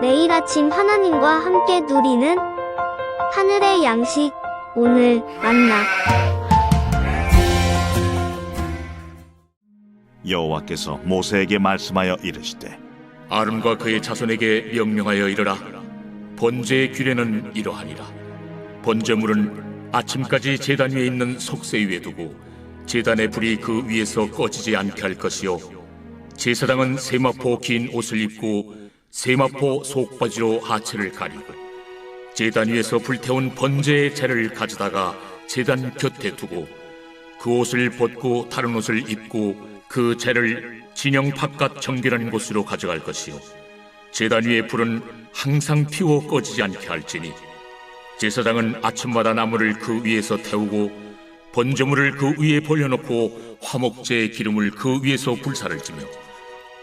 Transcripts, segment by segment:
매일 아침 하나님과 함께 누리는 하늘의 양식 오늘 만나. 여호와께서 모세에게 말씀하여 이르시되 아름과 그의 자손에게 명령하여 이르라. 번제의 규례는 이러하니라. 번제물은 아침까지 제단 위에 있는 속세 위에 두고 제단의 불이 그 위에서 꺼지지 않게 할 것이요. 제사장은 세마포 긴 옷을 입고 세마포 속바지로 하체를 가리고 제단 위에서 불태운 번제의 재를 가져다가 제단 곁에 두고 그 옷을 벗고 다른 옷을 입고 그 재를 진영 바깥 정결한 곳으로 가져갈 것이요. 제단 위의 불은 항상 피워 꺼지지 않게 할지니 제사장은 아침마다 나무를 그 위에서 태우고 번제물을 그 위에 벌려놓고 화목제의 기름을 그 위에서 불사를 지며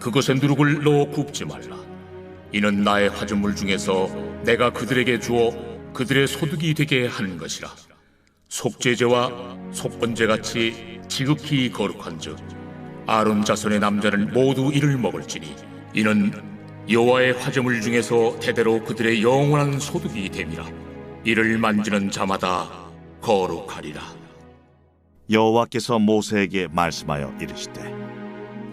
그것에 누룩을 넣어 굽지 말라. 이는 나의 화주물 중에서 내가 그들에게 주어 그들의 소득이 되게 하는 것이라. 속죄제와 속번제 같이 지극히 거룩한즉 아론 자손의 남자는 모두 이를 먹을지니 이는 여호와의 화제물 중에서 대대로 그들의 영원한 소득이 됨이라. 이를 만지는 자마다 거룩하리라. 여호와께서 모세에게 말씀하여 이르시되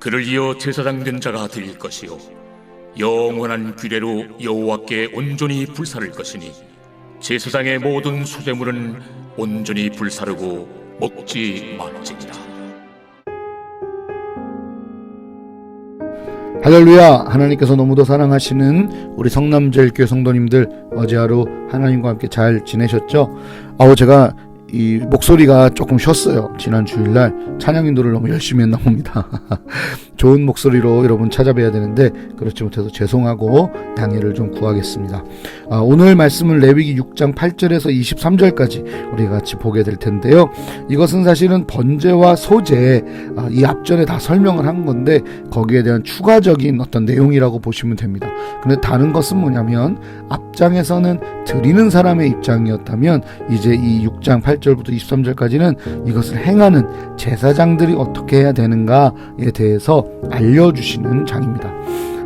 그를 이어 제사장 된 자가 드릴 것이요. 영원한 규례로 여호와께 온전히 불사를 것이니 제사장의 모든 소재물은 온전히 불사르고 먹지 말지니라. 할렐루야. 하나님께서 너무도 사랑하시는 우리 성남제일교회 성도님들 어제 하루 하나님과 함께 잘 지내셨죠? 아우 제가 이 목소리가 조금 쉬었어요. 지난 주일날 찬양 인도를 너무 열심히 했나 봅니다. 좋은 목소리로 여러분 찾아뵈야 되는데 그렇지 못해서 죄송하고 양해를 좀 구하겠습니다. 아, 오늘 말씀은 레위기 6장 8절에서 23절까지 우리 같이 보게 될 텐데요. 이것은 사실은 번제와 소제 아, 이 앞전에 다 설명을 한 건데 거기에 대한 추가적인 어떤 내용이라고 보시면 됩니다. 근데 다른 것은 뭐냐면 앞장에서는 드리는 사람의 입장이었다면 이제 이 6장 8 절부터 23절까지는 이것을 행하는 제사장들이 어떻게 해야 되는가에 대해서 알려주시는 장입니다.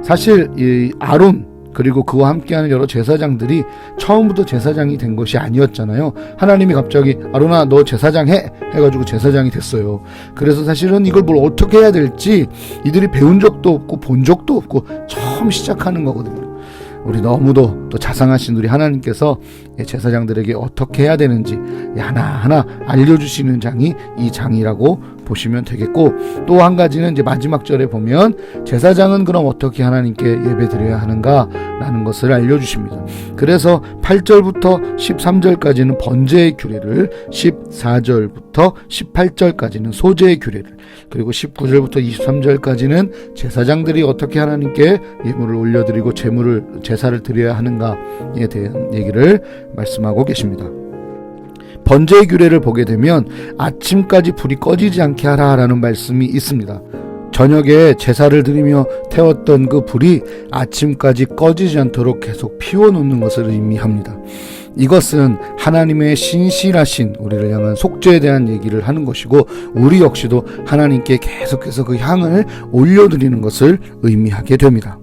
사실 이 아론 그리고 그와 함께하는 여러 제사장들이 처음부터 제사장이 된 것이 아니었잖아요. 하나님이 갑자기 아론아 너 제사장 해 해가지고 제사장이 됐어요. 그래서 사실은 이걸 뭘 어떻게 해야 될지 이들이 배운 적도 없고 본 적도 없고 처음 시작하는 거거든요. 우리 너무도 또 자상하신 우리 하나님께서 제사장들에게 어떻게 해야 되는지 하나하나 알려주시는 장이 이 장이라고 보시면 되겠고 또 한 가지는 이제 마지막 절에 보면 제사장은 그럼 어떻게 하나님께 예배 드려야 하는가라는 것을 알려주십니다. 그래서 8절부터 13절까지는 번제의 규례를 14절부터 18절까지는 소제의 규례를 그리고 19절부터 23절까지는 제사장들이 어떻게 하나님께 예물을 올려드리고 제물을 제사를 드려야 하는가에 대한 얘기를 말씀하고 계십니다. 번제의 규례를 보게 되면 아침까지 불이 꺼지지 않게 하라라는 말씀이 있습니다. 저녁에 제사를 드리며 태웠던 그 불이 아침까지 꺼지지 않도록 계속 피워놓는 것을 의미합니다. 이것은 하나님의 신실하신 우리를 향한 속죄에 대한 얘기를 하는 것이고 우리 역시도 하나님께 계속해서 그 향을 올려드리는 것을 의미하게 됩니다.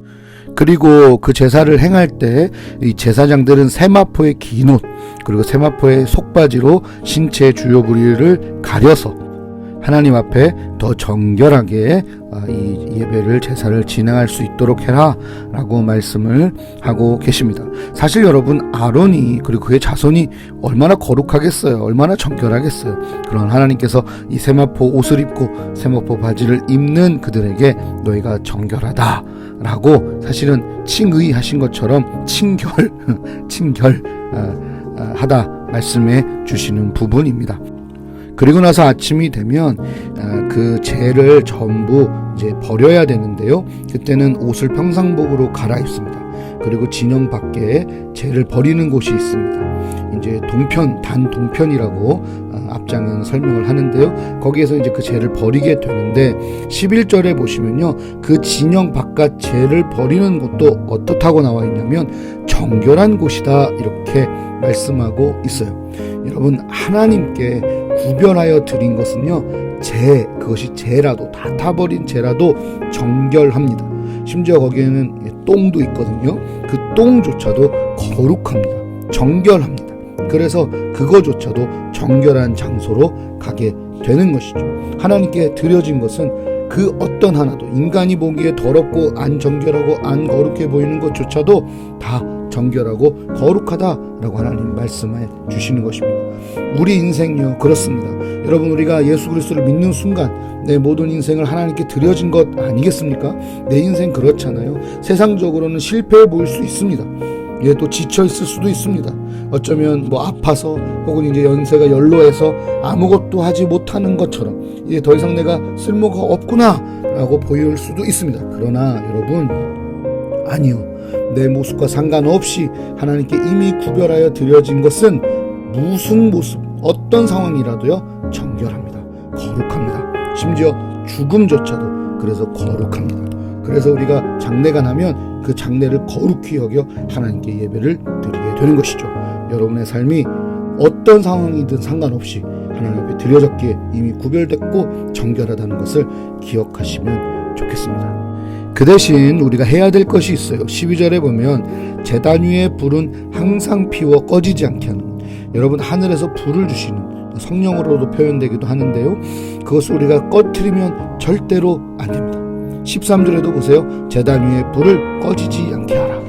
그리고 그 제사를 행할 때 이 제사장들은 세마포의 긴 옷 그리고 세마포의 속바지로 신체의 주요 부위를 가려서 하나님 앞에 더 정결하게 아, 이 예배를 제사를 진행할 수 있도록 해라라고 말씀을 하고 계십니다. 사실 여러분 아론이 그리고 그의 자손이 얼마나 거룩하겠어요. 얼마나 정결하겠어요. 그런 하나님께서 이 세마포 옷을 입고 세마포 바지를 입는 그들에게 너희가 정결하다라고 사실은 칭의하신 것처럼 친결 아, 아, 하다 말씀해 주시는 부분입니다. 그리고 나서 아침이 되면 아, 그 죄를 전부 이제 버려야 되는데요. 그때는 옷을 평상복으로 갈아입습니다. 그리고 진영 밖에 죄를 버리는 곳이 있습니다. 이제 동편, 단 동편이라고 아, 앞장은 설명을 하는데요. 거기에서 이제 그 죄를 버리게 되는데 11절에 보시면요. 그 진영 바깥 죄를 버리는 곳도 어떻다고 나와 있냐면 정결한 곳이다 이렇게 말씀하고 있어요. 여러분 하나님께 구별하여 드린 것은요 죄 그것이 죄라도 다 타버린 죄라도 정결합니다. 심지어 거기에는 똥도 있거든요. 그 똥조차도 거룩합니다. 정결합니다. 그래서 그거조차도 정결한 장소로 가게 되는 것이죠. 하나님께 드려진 것은 그 어떤 하나도 인간이 보기에 더럽고 안 정결하고 안 거룩해 보이는 것조차도 다 정결하고 거룩하다라고 하나님 말씀해 주시는 것입니다. 우리 인생요 그렇습니다. 여러분 우리가 예수 그리스도를 믿는 순간 내 모든 인생을 하나님께 드려진 것 아니겠습니까? 내 인생 그렇잖아요. 세상적으로는 실패해 보일 수 있습니다. 예, 또 지쳐 있을 수도 있습니다. 어쩌면 뭐 아파서 혹은 이제 연세가 연로해서 아무것도 하지 못하는 것처럼 이제 더 이상 내가 쓸모가 없구나라고 보일 수도 있습니다. 그러나 여러분 아니요. 내 모습과 상관없이 하나님께 이미 구별하여 드려진 것은 무슨 모습, 어떤 상황이라도요 정결합니다. 거룩합니다. 심지어 죽음조차도 그래서 거룩합니다. 그래서 우리가 장례가 나면 그 장례를 거룩히 여겨 하나님께 예배를 드리게 되는 것이죠. 여러분의 삶이 어떤 상황이든 상관없이 하나님 앞에 드려졌기에 이미 구별됐고 정결하다는 것을 기억하시면 좋겠습니다. 그 대신 우리가 해야 될 것이 있어요. 12절에 보면 재단 위에 불은 항상 피워 꺼지지 않게 하는 여러분 하늘에서 불을 주시는 성령으로도 표현되기도 하는데요. 그것을 우리가 꺼트리면 절대로 안 됩니다. 13절에도 보세요. 재단 위에 불을 꺼지지 않게 하라.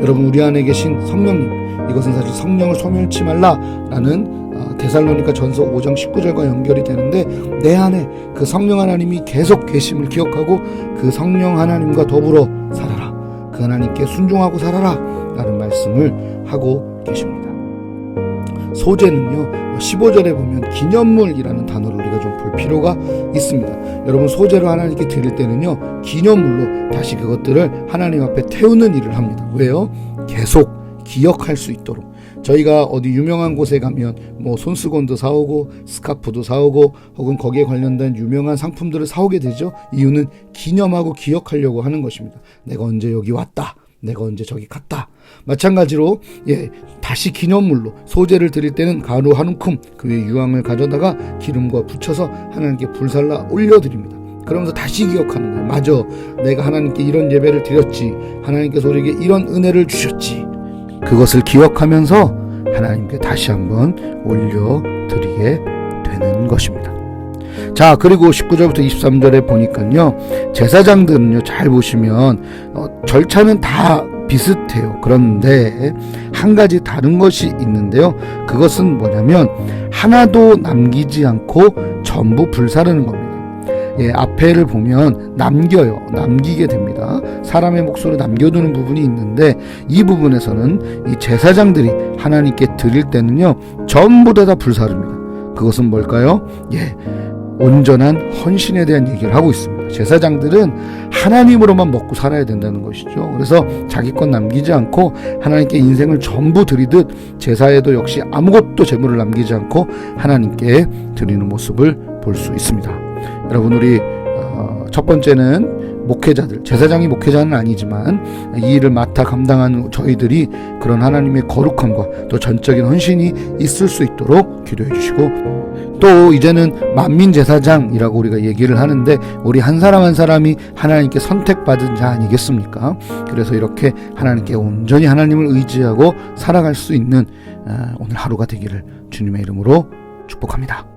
여러분 우리 안에 계신 성령님 이것은 사실 성령을 소멸치 말라라는 어, 데살로니가 전서 5장 19절과 연결이 되는데 내 안에 그 성령 하나님이 계속 계심을 기억하고 그 성령 하나님과 더불어 살아라. 그 하나님께 순종하고 살아라. 라는 말씀을 하고 계십니다. 소재는요, 15절에 보면 기념물이라는 단어를 우리가 좀 볼 필요가 있습니다. 여러분, 소재로 하나님께 드릴 때는요, 기념물로 다시 그것들을 하나님 앞에 태우는 일을 합니다. 왜요? 계속 기억할 수 있도록. 저희가 어디 유명한 곳에 가면 뭐 손수건도 사오고 스카프도 사오고 혹은 거기에 관련된 유명한 상품들을 사오게 되죠. 이유는 기념하고 기억하려고 하는 것입니다. 내가 언제 여기 왔다. 내가 언제 저기 갔다. 마찬가지로 예 다시 기념물로 소재를 드릴 때는 가루 한 움큼 그 위에 유황을 가져다가 기름과 붙여서 하나님께 불살라 올려드립니다. 그러면서 다시 기억하는 거예요. 맞아, 내가 하나님께 이런 예배를 드렸지. 하나님께서 우리에게 이런 은혜를 주셨지. 그것을 기억하면서 하나님께 다시 한번 올려드리게 되는 것입니다. 자, 그리고 19절부터 23절에 보니까요, 제사장들은요, 잘 보시면, 어, 절차는 다 비슷해요. 그런데 한 가지 다른 것이 있는데요. 그것은 뭐냐면, 하나도 남기지 않고 전부 불사르는 겁니다. 예, 앞에를 보면 남겨요. 남기게 됩니다. 사람의 목소리 남겨두는 부분이 있는데 이 부분에서는 이 제사장들이 하나님께 드릴 때는요 전부 다, 다 불사릅니다. 그것은 뭘까요? 예, 온전한 헌신에 대한 얘기를 하고 있습니다. 제사장들은 하나님으로만 먹고 살아야 된다는 것이죠. 그래서 자기 것 남기지 않고 하나님께 인생을 전부 드리듯 제사에도 역시 아무것도 재물을 남기지 않고 하나님께 드리는 모습을 볼 수 있습니다. 여러분 우리 어, 첫 번째는 목회자들 제사장이 목회자는 아니지만 이 일을 맡아 감당하는 저희들이 그런 하나님의 거룩함과 또 전적인 헌신이 있을 수 있도록 기도해 주시고 또 이제는 만민 제사장이라고 우리가 얘기를 하는데 우리 한 사람 한 사람이 하나님께 선택받은 자 아니겠습니까? 그래서 이렇게 하나님께 온전히 하나님을 의지하고 살아갈 수 있는 어, 오늘 하루가 되기를 주님의 이름으로 축복합니다.